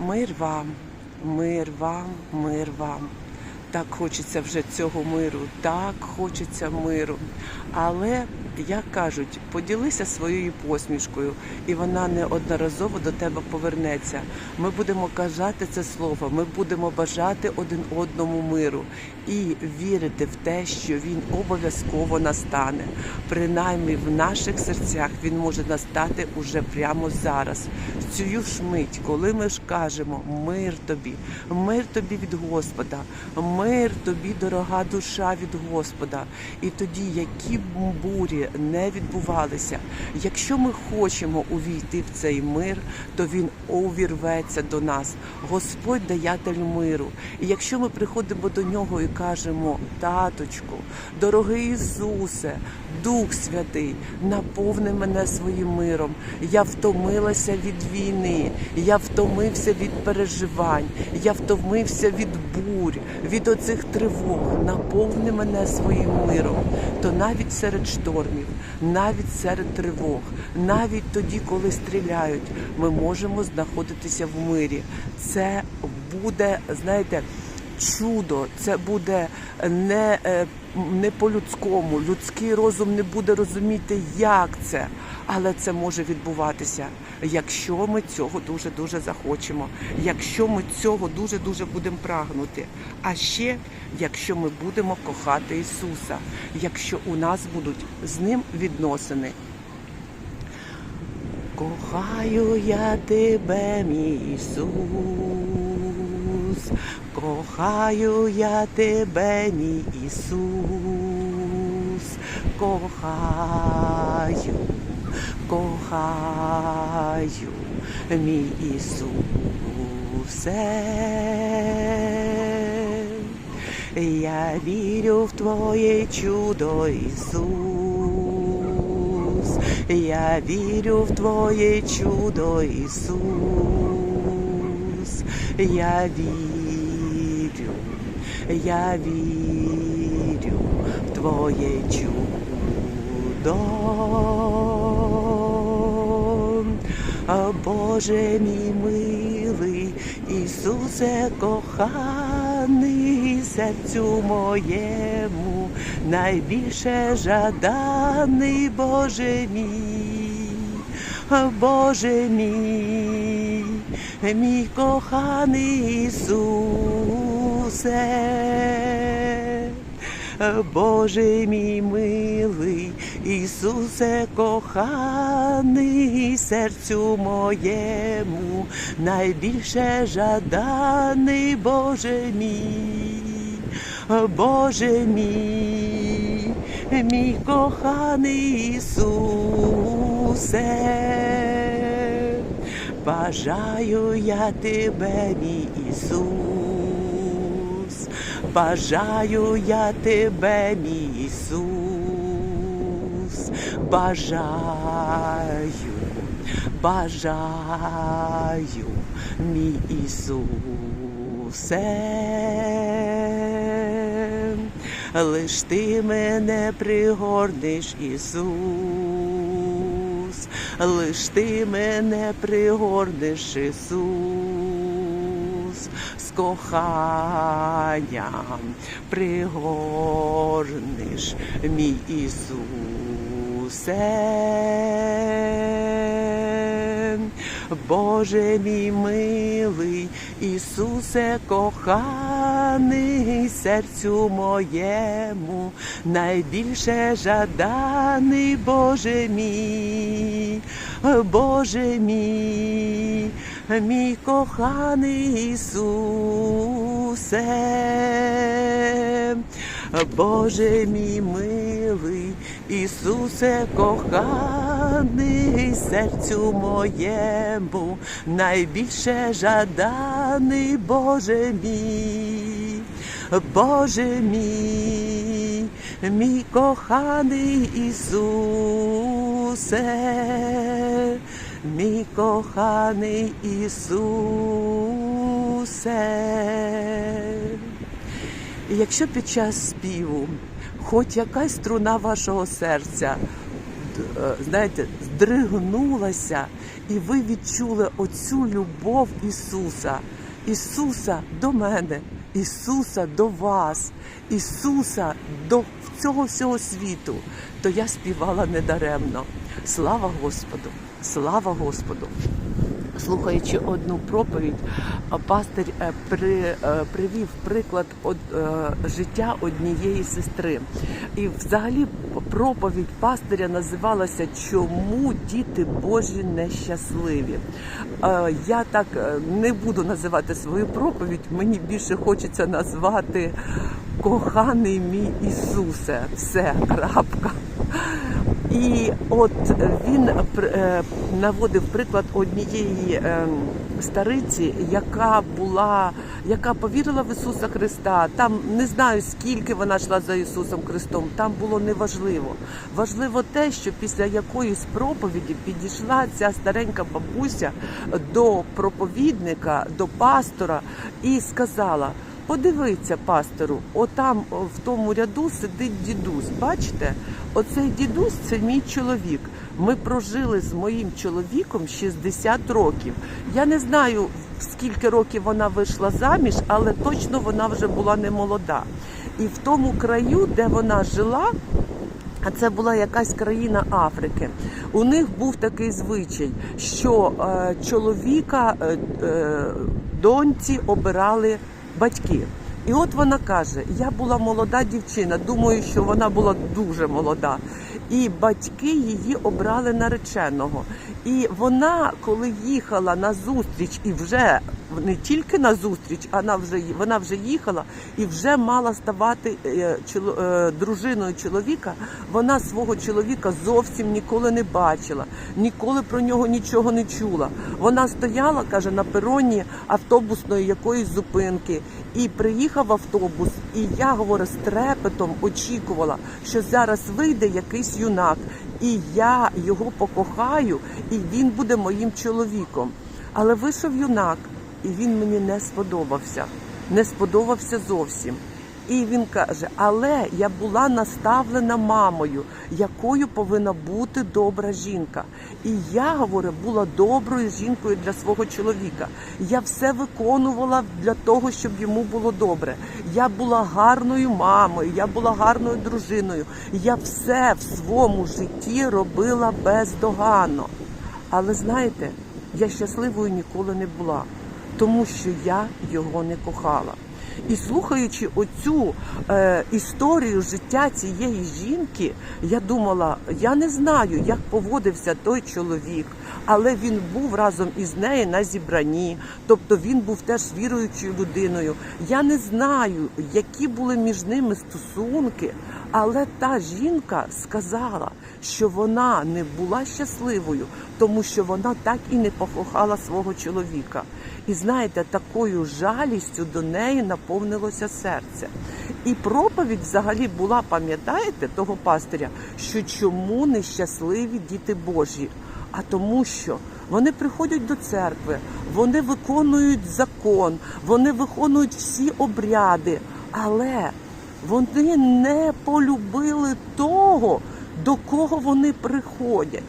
Мир вам, мир вам, мир вам. Так хочеться вже цього миру, так хочеться миру. Але, як кажуть, поділися своєю посмішкою, і вона неодноразово до тебе повернеться. Ми будемо казати це слово, ми будемо бажати один одному миру і вірити в те, що він обов'язково настане. Принаймні в наших серцях він може настати уже прямо зараз. В цю ж мить, коли ми ж кажемо мир тобі, мир тобі від Господа, мир тобі, дорога душа від Господа. І тоді, які б бурі не відбувалися, якщо ми хочемо увійти в цей мир, то він увірветься до нас. Господь даятель миру. І якщо ми приходимо до нього і кажемо, таточку, дорогий Ісусе, Дух Святий, наповни мене своїм миром. Я втомилася від війни, я втомився від переживань, я втомився від бурь, від оцих тривог. Наповни мене своїм миром. То навіть серед штормів, навіть серед тривог, навіть тоді, коли стріляють, ми можемо знаходитися в мирі. Це буде, знаєте, чудо, це буде не, е, не по-людському. Людський розум не буде розуміти, як це. Але це може відбуватися, якщо ми цього дуже дуже захочемо, якщо ми цього дуже дуже будемо прагнути. А ще якщо ми будемо кохати Ісуса, якщо у нас будуть з ним відносини. Кохаю я тебе, мій Ісус, кохаю я тебе, мій Ісус, кохаю, кохаю, мій Ісусе. Я вірю в Твоє чудо, Ісус. Я вірю в Твоє чудо, Ісус. Я вірю, я вірю в Твоє чудо. Боже мій милий, Ісусе коханий, серцю моєму, найбільше жаданий, Боже мій, Боже мій, мій коханий Ісусе. Боже мій милий, Ісусе коханий, серцю моєму, найбільше жаданий, Боже мій, Боже мій, мій коханий Ісусе, бажаю я тебе, мій Ісус. Бажаю я тебе, мій Ісус, бажаю, бажаю, мій Ісусе, лиш ти мене пригорнеш, Ісус, лиш ти мене пригорнеш, Ісус з коханням пригорнеш, мій Ісусе. Боже мій милий, Ісусе коханий, серцю моєму, найбільше жаданий, Боже мій, Боже мій, мій коханий Ісусе, Боже мій милий, Ісусе коханий, серцю моєму, найбільше жаданий, Боже мій, Боже мій, мій коханий Ісусе мій коханий Ісусе. Якщо під час співу хоч якась струна вашого серця е, знаєте, здригнулася, і ви відчули оцю любов Ісуса. Ісуса до мене, Ісуса до вас, Ісуса до цього всього світу, то я співала недаремно. Слава Господу! Слава Господу! Слухаючи одну проповідь, пастир е, при, е, привів приклад од, е, життя однієї сестри. І взагалі проповідь пастиря називалася Чому діти Божі нещасливі? Я так не буду називати свою проповідь, мені більше хочеться назвати Коханий мій Ісусе. Все, крапка. І от він е, наводив приклад однієї е, стариці, яка була, яка повірила в Ісуса Христа. Там не знаю скільки вона йшла за Ісусом Христом. Там було неважливо. Важливо те, що після якоїсь проповіді підійшла ця старенька бабуся до проповідника, до пастора і сказала. Подивіться, пастору, отам в тому ряду сидить дідусь. Бачите, оцей дідусь це мій чоловік. Ми прожили з моїм чоловіком 60 років. Я не знаю, скільки років вона вийшла заміж, але точно вона вже була не молода. І в тому краю, де вона жила, а це була якась країна Африки. У них був такий звичай, що е, чоловіка е, е, доньці обирали батьки. І от вона каже: я була молода дівчина, думаю, що вона була дуже молода. І батьки її обрали нареченого. І вона, коли їхала на зустріч, і вже не тільки на зустріч, вона вже вона вже їхала і вже мала ставати е, е, дружиною чоловіка. Вона свого чоловіка зовсім ніколи не бачила, ніколи про нього нічого не чула. Вона стояла, каже, на пероні автобусної якоїсь зупинки, і приїхав автобус. І я говорю, з трепетом очікувала, що зараз вийде якийсь юнак, і я його покохаю, і він буде моїм чоловіком. Але вийшов юнак, і він мені не сподобався, не сподобався зовсім. І він каже: але я була наставлена мамою, якою повинна бути добра жінка. І я, говорю, була доброю жінкою для свого чоловіка. Я все виконувала для того, щоб йому було добре. Я була гарною мамою, я була гарною дружиною. Я все в своєму житті робила бездоганно. Але знаєте, я щасливою ніколи не була, тому що я його не кохала. І слухаючи оцю е, історію життя цієї жінки, я думала, я не знаю, як поводився той чоловік, але він був разом із нею на зібранні, тобто він був теж віруючою людиною. Я не знаю, які були між ними стосунки, але та жінка сказала, що вона не була щасливою, тому що вона так і не покохала свого чоловіка. І знаєте, такою жалістю до неї наповнилося серце. І проповідь взагалі була, пам'ятаєте, того пастиря, що чому нещасливі діти Божі? А тому, що вони приходять до церкви, вони виконують закон, вони виконують всі обряди, але вони не полюбили того, до кого вони приходять.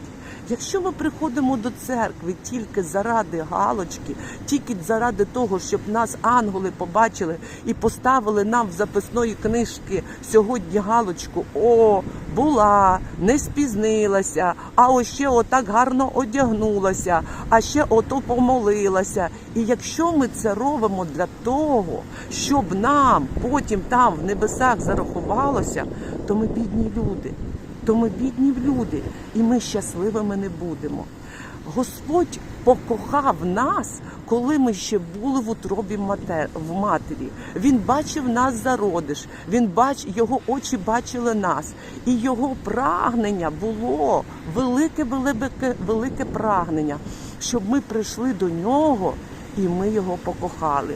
Якщо ми приходимо до церкви тільки заради галочки, тільки заради того, щоб нас ангели побачили і поставили нам в записної книжки сьогодні галочку О, була, не спізнилася, а ось ще отак гарно одягнулася, а ще ото помолилася. І якщо ми це робимо для того, щоб нам потім там в небесах зарахувалося, то ми бідні люди то ми бідні люди, і ми щасливими не будемо. Господь покохав нас, коли ми ще були в утробі в матері. Він бачив нас зародиш, він бач, його очі бачили нас, і його прагнення було велике, велике, велике прагнення, щоб ми прийшли до нього і ми його покохали.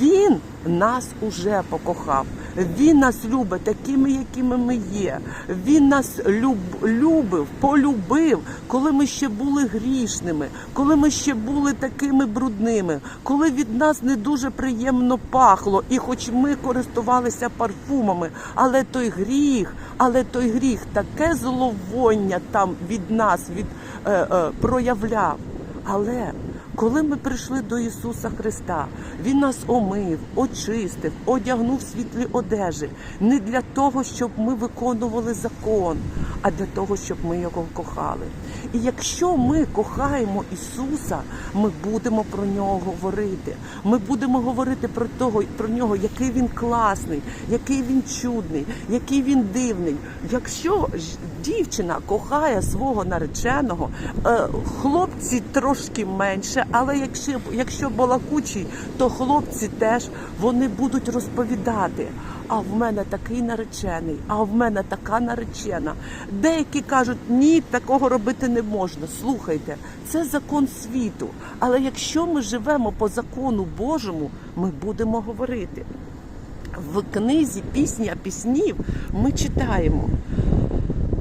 Він нас уже покохав. Він нас любить такими, якими ми є. Він нас люб, любив, полюбив, коли ми ще були грішними, коли ми ще були такими брудними, коли від нас не дуже приємно пахло, і хоч ми користувалися парфумами, але той гріх, але той гріх, таке зловоння там від нас від, е, е, проявляв. Але коли ми прийшли до Ісуса Христа, Він нас омив, очистив, одягнув світлі одежі не для того, щоб ми виконували закон, а для того, щоб ми його кохали. І якщо ми кохаємо Ісуса, ми будемо про нього говорити. Ми будемо говорити про того, про нього, який він класний, який він чудний, який він дивний. Якщо дівчина кохає свого нареченого, е, хлопці трошки менше, але якщо, якщо балакучий, то хлопці теж вони будуть розповідати. А в мене такий наречений, а в мене така наречена. Деякі кажуть, ні, такого робити не можна. Слухайте, це закон світу. Але якщо ми живемо по закону Божому, ми будемо говорити. В книзі пісня піснів ми читаємо.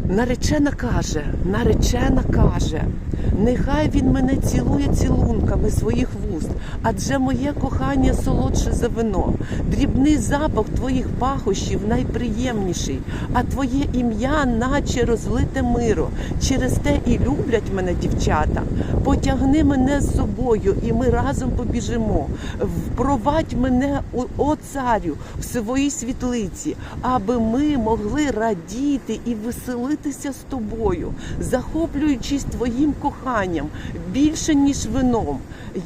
Наречена каже, наречена каже, нехай він мене цілує цілунками своїх вуст, адже моє кохання солодше за вино, дрібний запах твоїх пахощів найприємніший, а твоє ім'я, наче розлите миро. Через те і люблять мене дівчата. Потягни мене з собою, і ми разом побіжимо. Впровадь мене, о царю, в своїй світлиці, аби ми могли радіти і веселитися з тобою, захоплюючись твоїм коханням більше ніж вином,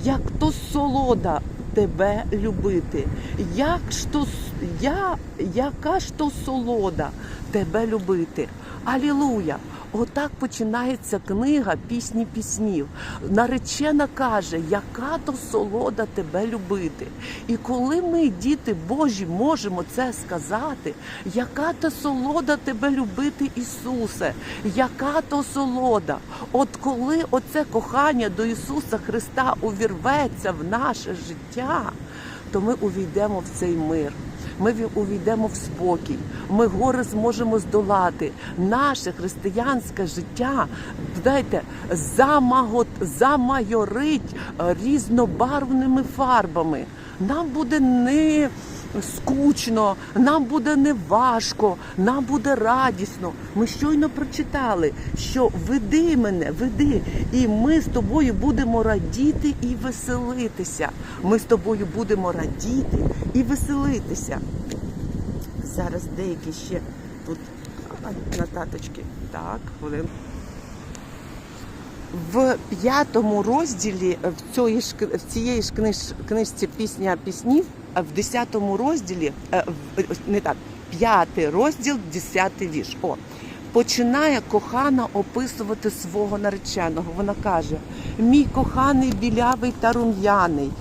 як то солода. Тебе любити, як ж то я, яка ж то солода тебе любити? Алілуя! Отак починається книга пісні піснів. Наречена каже, яка то солода тебе любити. І коли ми, діти Божі, можемо це сказати, яка то солода тебе любити, Ісусе, яка то солода. От коли оце кохання до Ісуса Христа увірветься в наше життя, то ми увійдемо в цей мир. Ми ві- увійдемо в спокій, ми гори зможемо здолати. Наше християнське життя, знаєте, замагот, замайорить е, різнобарвними фарбами. Нам буде не скучно, нам буде не важко, нам буде радісно. Ми щойно прочитали, що веди мене, веди, і ми з тобою будемо радіти і веселитися. Ми з тобою будемо радіти і веселитися. Зараз деякі ще тут а, нотаточки. Так, хвилинку. В п'ятому розділі в цієї ж книжці пісня піснів, в десятому розділі е, не так, п'ятий розділ, десятий вірш. О, починає кохана описувати свого нареченого. Вона каже: Мій коханий білявий та рум'яний.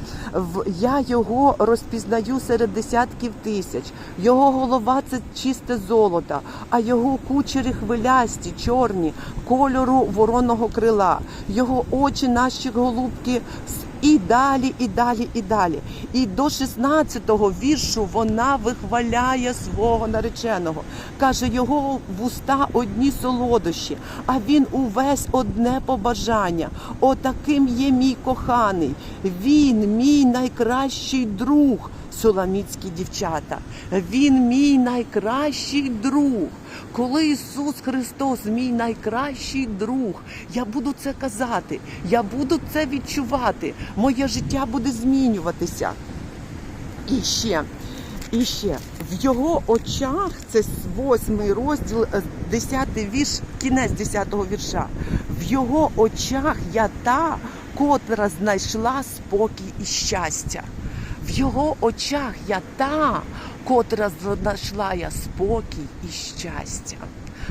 Я його розпізнаю серед десятків тисяч. Його голова це чисте золото, а його кучері хвилясті, чорні, кольору вороного крила. Його очі, наші голубки. І далі, і далі, і далі. І до 16-го віршу вона вихваляє свого нареченого. Каже, його вуста одні солодощі, а він увесь одне побажання. Отаким є мій коханий. Він мій найкращий друг. Суламітські дівчата. Він мій найкращий друг. Коли Ісус Христос, мій найкращий друг, я буду це казати, я буду це відчувати. Моє життя буде змінюватися. І ще, і ще в його очах це восьмий розділ, е, десятий вірш, кінець десятого вірша. В його очах я та, котра знайшла спокій і щастя. В його очах я та, котра знайшла я спокій і щастя.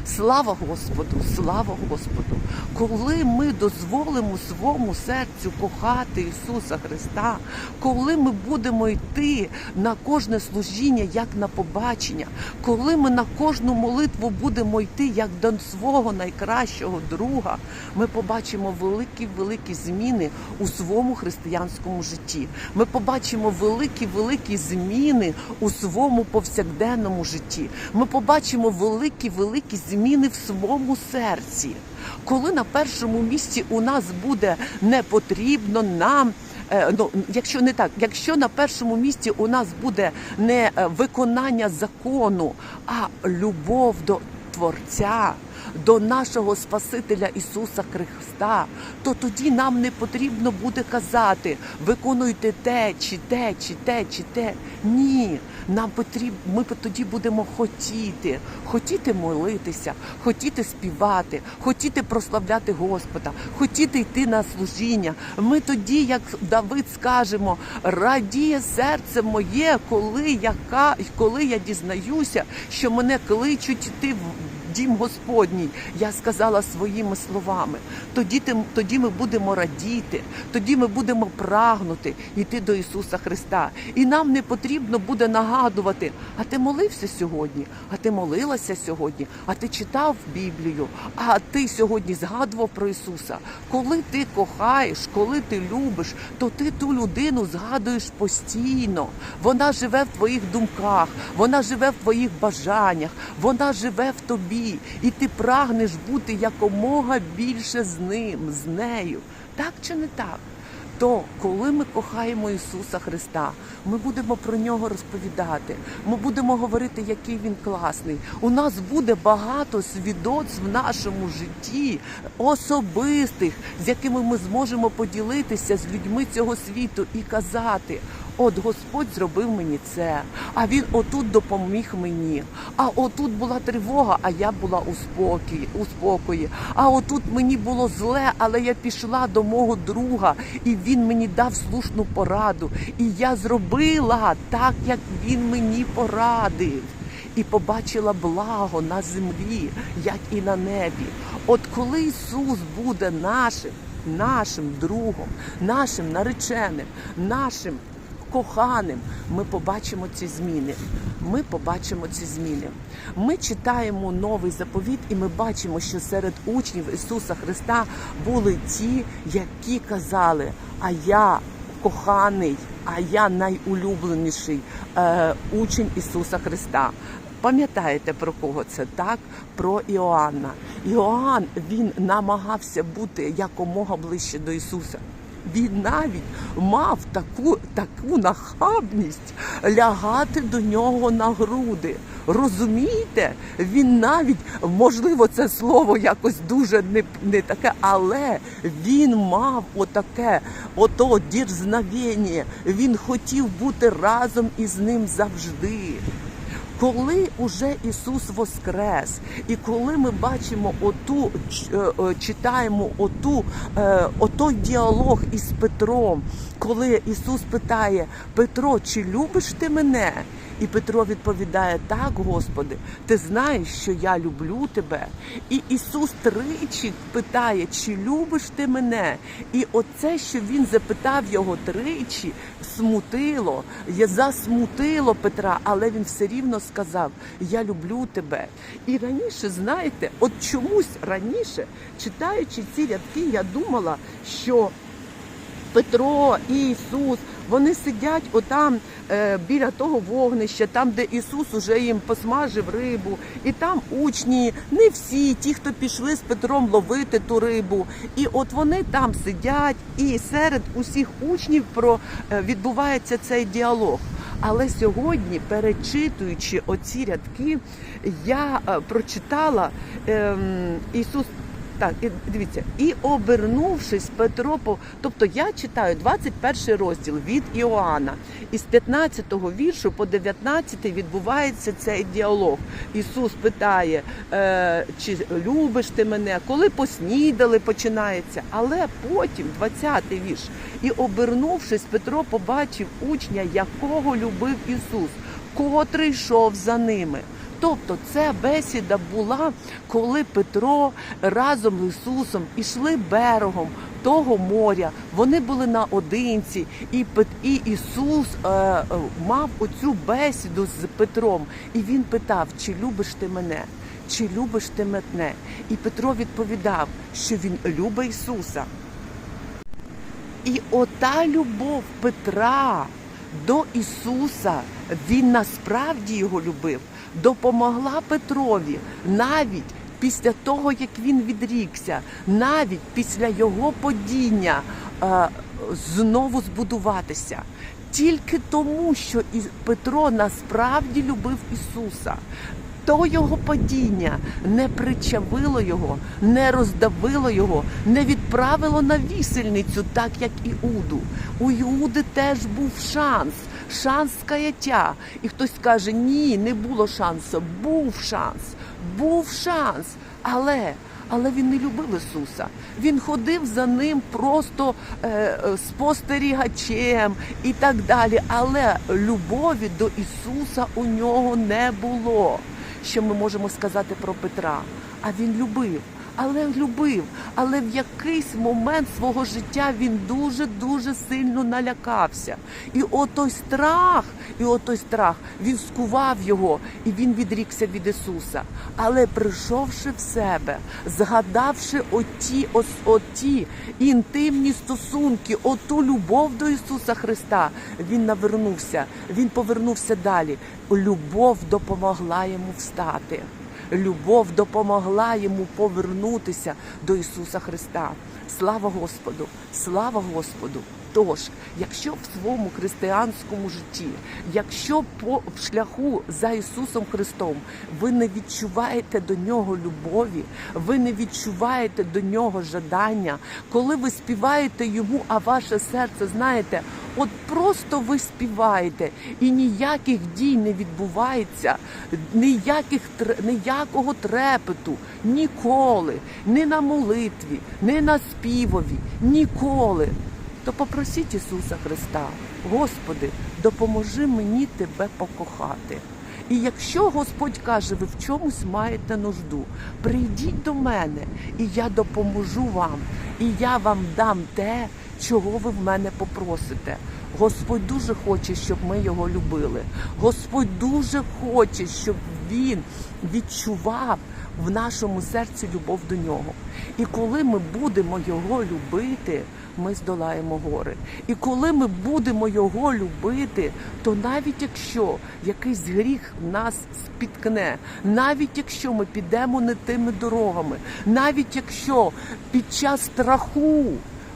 Слава Господу, слава Господу! Коли ми дозволимо своєму серцю кохати Ісуса Христа, коли ми будемо йти на кожне служіння, як на побачення, коли ми на кожну молитву будемо йти як до свого найкращого друга, ми побачимо великі великі зміни у своєму християнському житті. Ми побачимо великі великі зміни у своєму повсякденному житті. Ми побачимо великі великі зміни в своєму серці. Коли на першому місці у нас буде не потрібно нам. е, Ну, якщо не так, якщо на першому місці у нас буде не е, виконання закону, а любов до Творця, до нашого Спасителя Ісуса Христа, то тоді нам не потрібно буде казати, виконуйте те, чи те, чи те, чи те. Ні, нам потрібно, ми тоді будемо хотіти, хотіти молитися, хотіти співати, хотіти прославляти Господа, хотіти йти на служіння. Ми тоді, як Давид, скажемо, радіє серце моє, коли яка, коли я дізнаюся, що мене кличуть йти в дім Господній. Я сказала своїми словами. Тоді, тоді ми будемо радіти, тоді ми будемо прагнути йти до Ісуса Христа. І нам не потрібно буде нагадувати, а ти молився сьогодні, а ти молилася сьогодні, а ти читав Біблію, а ти сьогодні згадував про Ісуса. Коли ти кохаєш, коли ти любиш, то ти ту людину згадуєш постійно. Вона живе в твоїх думках, вона живе в твоїх бажаннях, вона живе в тобі, і ти прагнеш бути якомога більше з ним, з нею. Так чи не так? То коли ми кохаємо Ісуса Христа, ми будемо про нього розповідати. Ми будемо говорити, який він класний. У нас буде багато свідоцтв в нашому житті, особистих, з якими ми зможемо поділитися з людьми цього світу і казати. От Господь зробив мені це, а він отут допоміг мені. А отут була тривога, а я була у спокої, у спокої. А отут мені було зле, але я пішла до мого друга, і він мені дав слушну пораду. І я зробила так, як він мені порадив. І побачила благо на землі, як і на небі. От коли Ісус буде нашим, нашим другом, нашим нареченим, нашим коханим, ми побачимо ці зміни. Ми побачимо ці зміни. Ми читаємо новий заповіт, і ми бачимо, що серед учнів Ісуса Христа були ті, які казали: А я коханий, а я найулюбленіший е, учень Ісуса Христа. Пам'ятаєте про кого це так? Про Іоанна. Іоанн він намагався бути якомога ближче до Ісуса. Він навіть мав таку, таку нахабність лягати до нього на груди. Розумієте? Він навіть, можливо, це слово якось дуже не, не таке, але він мав отаке, ото дірзнавення. Він хотів бути разом із ним завжди. Коли уже Ісус воскрес, і коли ми бачимо оту, е, е, читаємо оту, е, отой діалог із Петром, коли Ісус питає Петро, чи любиш ти мене? І Петро відповідає: Так, Господи, ти знаєш, що я люблю тебе. І Ісус тричі питає, чи любиш ти мене? І оце, що він запитав його тричі, смутило, засмутило Петра, але він все рівно сказав: Я люблю тебе. І раніше, знаєте, от чомусь раніше, читаючи ці рядки, я думала, що Петро і Ісус, вони сидять отам е, біля того вогнища, там, де Ісус уже їм посмажив рибу, і там учні, не всі, ті, хто пішли з Петром ловити ту рибу. І от вони там сидять, і серед усіх учнів про е, відбувається цей діалог. Але сьогодні, перечитуючи оці рядки, я е, прочитала ем, Ісус. Так, і дивіться, і обернувшись Петро, по- тобто я читаю 21 розділ від Іоанна, і з 15 віршу по 19 відбувається цей діалог. Ісус питає, е, чи любиш ти мене, коли поснідали, починається. Але потім, 20-й вірш, і обернувшись, Петро побачив учня, якого любив Ісус, котрий йшов за ними. Тобто це бесіда була, коли Петро разом з Ісусом ішли берегом того моря. Вони були наодинці, і Ісус е, е, мав оцю бесіду з Петром, і він питав: чи любиш ти мене? Чи любиш ти мене? І Петро відповідав, що він любить Ісуса. І ота любов Петра до Ісуса, він насправді його любив, допомогла Петрові навіть після того, як він відрікся, навіть після його падіння е, знову збудуватися. Тільки тому, що Петро насправді любив Ісуса. То його падіння не причавило його, не роздавило його, не відправило на вісельницю, так як Іуду. У Іуди теж був шанс, шанс каяття. І хтось каже: ні, не було шансу. Був шанс, був шанс. Але але він не любив Ісуса. Він ходив за ним просто е, е, спостерігачем і так далі. Але любові до Ісуса у нього не було. Що ми можемо сказати про Петра? А він любив. Але любив, але в якийсь момент свого життя він дуже дуже сильно налякався. І отой страх, і отой страх він скував його, і він відрікся від Ісуса. Але прийшовши в себе, згадавши оті, оті інтимні стосунки, оту любов до Ісуса Христа, він навернувся, він повернувся далі. Любов допомогла йому встати. Любов допомогла йому повернутися до Ісуса Христа. Слава Господу! Слава Господу! Тож, якщо в своєму християнському житті, якщо по в шляху за Ісусом Христом ви не відчуваєте до нього любові, ви не відчуваєте до нього жадання, коли ви співаєте йому, а ваше серце, знаєте, от просто ви співаєте, і ніяких дій не відбувається, ніяких ніякого трепету, ніколи, ні на молитві, ні на співові, ніколи то попросіть Ісуса Христа, Господи, допоможи мені Тебе покохати. І якщо Господь каже, ви в чомусь маєте нужду, прийдіть до мене, і я допоможу вам, і я вам дам те, чого ви в мене попросите. Господь дуже хоче, щоб ми його любили. Господь дуже хоче, щоб він відчував в нашому серці любов до нього. І коли ми будемо його любити, ми здолаємо гори. І коли ми будемо його любити, то навіть якщо якийсь гріх нас спіткне, навіть якщо ми підемо не тими дорогами, навіть якщо під час страху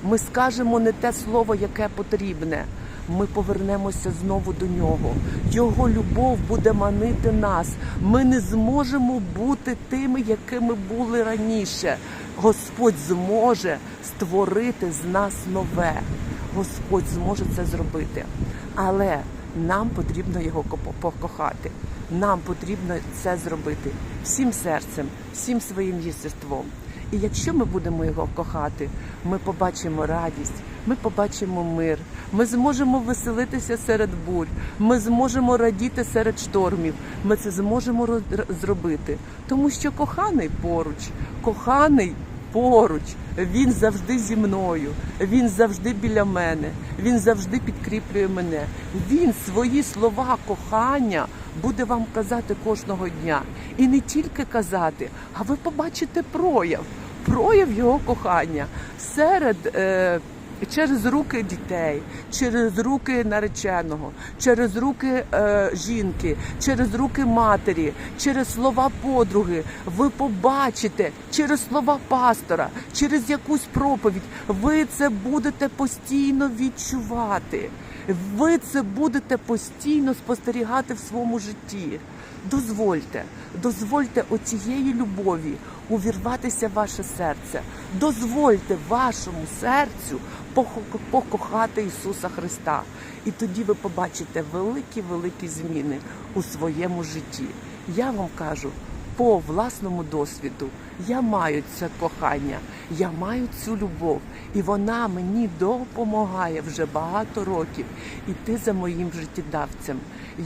ми скажемо не те слово, яке потрібне. Ми повернемося знову до нього. Його любов буде манити нас. Ми не зможемо бути тими, якими були раніше. Господь зможе створити з нас нове. Господь зможе це зробити. Але нам потрібно його ко- покохати. Нам потрібно це зробити всім серцем, всім своїм єстеством. І якщо ми будемо його кохати, ми побачимо радість, ми побачимо мир, ми зможемо веселитися серед бурь, ми зможемо радіти серед штормів. Ми це зможемо зробити, тому що коханий поруч, коханий поруч, він завжди зі мною, він завжди біля мене, він завжди підкріплює мене. Він свої слова кохання буде вам казати кожного дня. І не тільки казати, а ви побачите прояв, прояв його кохання серед. Е, Через руки дітей, через руки нареченого, через руки е, жінки, через руки матері, через слова подруги. Ви побачите через слова пастора, через якусь проповідь. Ви це будете постійно відчувати. Ви це будете постійно спостерігати в своєму житті. Дозвольте, дозвольте оцієї любові увірватися ваше серце. Дозвольте вашому серцю покохати Ісуса Христа. І тоді ви побачите великі-великі зміни у своєму житті. Я вам кажу, по власному досвіду я маю це кохання, я маю цю любов, і вона мені допомагає вже багато років іти за моїм життєдавцем.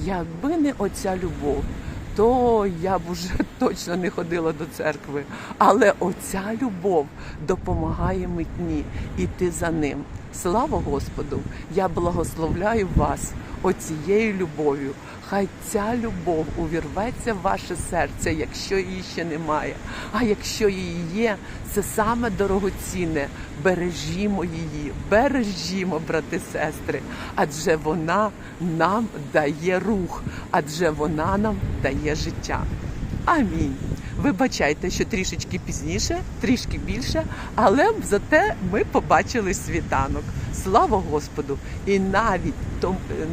Якби не оця любов, то я б уже точно не ходила до церкви. Але оця любов допомагає митні іти за ним. Слава Господу! Я благословляю вас оцією любов'ю. Хай ця любов увірветься в ваше серце, якщо її ще немає. А якщо її є, це саме дорогоцінне. Бережімо її, бережімо, брати сестри, адже вона нам дає рух, адже вона нам дає життя. Амінь. Вибачайте, що трішечки пізніше, трішки більше, але зате ми побачили світанок. Слава Господу! І навіть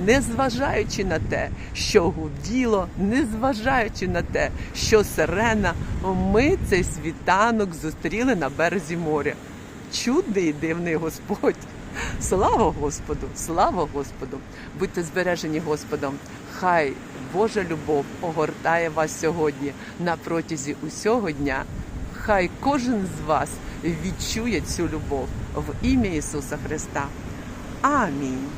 незважаючи на те, що гуділо, незважаючи на те, що сирена, ми цей світанок зустріли на березі моря. Чудний і дивний Господь. Слава Господу! Слава Господу! Будьте збережені Господом. Хай Божа любов огортає вас сьогодні на протязі усього дня. Хай кожен з вас відчує цю любов в ім'я Ісуса Христа. Амінь.